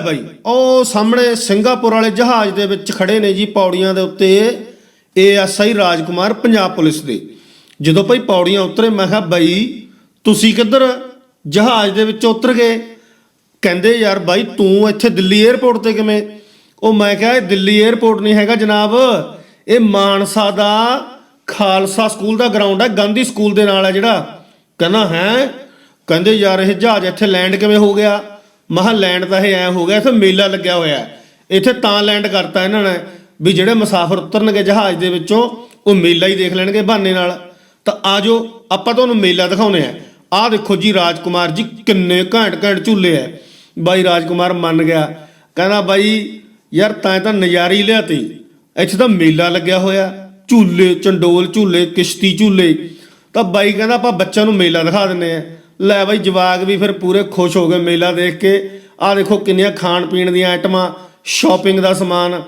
ਲੈ ਬਾਈ। ਉਹ ਸਾਹਮਣੇ ਸਿੰਗਾਪੁਰ ਵਾਲੇ ਜਹਾਜ਼ ਦੇ ਵਿੱਚ ਖੜੇ ਨੇ ਜੀ ਪੌੜੀਆਂ ਦੇ ਉੱਤੇ ਏਐਸਆਈ ਰਾਜਕੁਮਾਰ, ਪੰਜਾਬ ਪੁਲਿਸ ਦੇ। ਜਦੋਂ ਭਾਈ ਪੌੜੀਆਂ ਉਤਰੇ, ਮੈਂ ਕਿਹਾ, ਬਾਈ, ਤੁਸੀਂ ਕਿੱਧਰ ਜਹਾਜ਼ ਦੇ ਵਿੱਚ ਉਤਰ ਗਏ? ਕਹਿੰਦੇ, ਯਾਰ ਬਾਈ, ਤੂੰ ਇੱਥੇ ਦਿੱਲੀ 에ਅਰਪੋਰਟ ਤੇ ਕਿਵੇਂ? ਉਹ ਮੈਂ ਕਿਹਾ, ਇਹ ਦਿੱਲੀ 에ਅਰਪੋਰਟ ਨਹੀਂ ਹੈਗਾ ਜਨਾਬ। ਇਹ ਮਾਨਸਾ ਦਾ ਖਾਲਸਾ ਸਕੂਲ ਦਾ ਗਰਾਊਂਡ ਹੈ, ਗਾਂਧੀ ਸਕੂਲ ਦੇ ਨਾਲ ਹੈ ਜਿਹੜਾ। ਕਹਿੰਦਾ, ਹੈ? ਕਹਿੰਦੇ, ਯਾਰ, ਇਹ ਜਹਾਜ਼ ਇੱਥੇ ਲੈਂਡ ਕਿਵੇਂ ਹੋ ਗਿਆ? ਮਹਾ ਲੈਂਡ ਤਾਂ ਇਹ ਐ ਹੋ ਗਿਆ, ਇੱਥੇ ਮੇਲਾ ਲੱਗਿਆ ਹੋਇਆ ਇੱਥੇ ਤਾਂ ਲੈਂਡ ਕਰਤਾ ਇਹਨਾਂ ਨੇ ਵੀ ਜਿਹੜੇ ਮੁਸਾਫਰ ਉਤਰਨਗੇ ਜਹਾਜ਼ ਦੇ ਵਿੱਚੋਂ, ਉਹ ਮੇਲਾ ਹੀ ਦੇਖ ਲੈਣਗੇ ਬਹਾਨੇ ਨਾਲ। ਤਾਂ ਆਜੋ ਆਪਾਂ ਤੁਹਾਨੂੰ ਮੇਲਾ ਦਿਖਾਉਨੇ ਆ ਆਹ ਦੇਖੋ ਜੀ ਰਾਜਕੁਮਾਰ ਜੀ, ਕਿੰਨੇ ਘੈਂਟ ਘੈਂਟ ਝੂਲੇ ਐ ਬਾਈ ਰਾਜਕੁਮਾਰ ਮੰਨ ਗਿਆ। ਕਹਿੰਦਾ ਬਾਈ, ਯਾਰ ਤਾਂ ਤਾਂ ਨਜ਼ਾਰੀ ਲਿਆਤੀ। ਇੱਥੇ ਤਾਂ ਮੇਲਾ ਲੱਗਿਆ ਹੋਇਆ। ਝੂਲੇ, ਚੰਡੋਲ ਝੂਲੇ, ਕਿਸ਼ਤੀ ਝੂਲੇ। ਤਾਂ ਬਾਈ ਕਹਿੰਦਾ ਆਪਾਂ ਬੱਚਿਆਂ ਨੂੰ ਮੇਲਾ ਦਿਖਾ ਦਿੰਨੇ ਆ ਲੈ ਬਾਈ ਜਵਾਕ ਵੀ ਫਿਰ ਪੂਰੇ ਖੁਸ਼ ਹੋ ਗਏ ਮੇਲਾ ਦੇਖ ਕੇ। ਆਹ ਦੇਖੋ ਕਿੰਨੀਆਂ ਖਾਣ ਪੀਣ ਦੀਆਂ ਆਈਟਮਾਂ ਸ਼ਾਪਿੰਗ ਦਾ ਸਮਾਨ।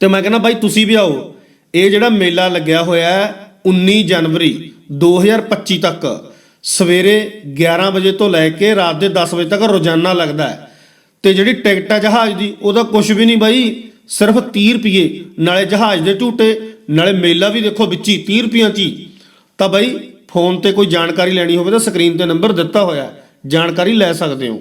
ਤੇ ਮੈਂ ਕਹਿੰਦਾ ਬਾਈ ਤੁਸੀਂ ਵੀ ਆਓ। ਇਹ ਜਿਹੜਾ ਮੇਲਾ ਲੱਗਿਆ ਹੋਇਆ ਹੈ 19 ਜਨਵਰੀ 2025 ਤੱਕ, ਸਵੇਰੇ 11 ਵਜੇ ਤੋਂ ਲੈ ਕੇ ਰਾਤ ਦੇ 10 ਵਜੇ ਤੱਕ ਰੋਜ਼ਾਨਾ ਲੱਗਦਾ ਹੈ। ਤੇ ਜਿਹੜੀ ਟਿਕਟ ਹੈ ਜਹਾਜ਼ ਦੀ, ਉਹਦਾ ਕੁਝ ਵੀ ਨਹੀਂ ਬਾਈ, ਸਿਰਫ 30 ਰੁਪਏ ਨਾਲੇ ਜਹਾਜ਼ ਦੇ ਝੂਟੇ, ਨਾਲੇ ਮੇਲਾ ਵੀ ਦੇਖੋ ਵਿੱਚ ਹੀ 30 ਰੁਪਈਆਂ 'ਚ ਹੀ। ਤਾਂ ਬਾਈ ਫੋਨ ਤੇ ਕੋਈ ਜਾਣਕਾਰੀ ਲੈਣੀ ਹੋਵੇ ਤਾਂ ਸਕਰੀਨ ਤੇ ਨੰਬਰ ਦਿੱਤਾ ਹੋਇਆ ਜਾਣਕਾਰੀ ਲੈ ਸਕਦੇ ਹੋ।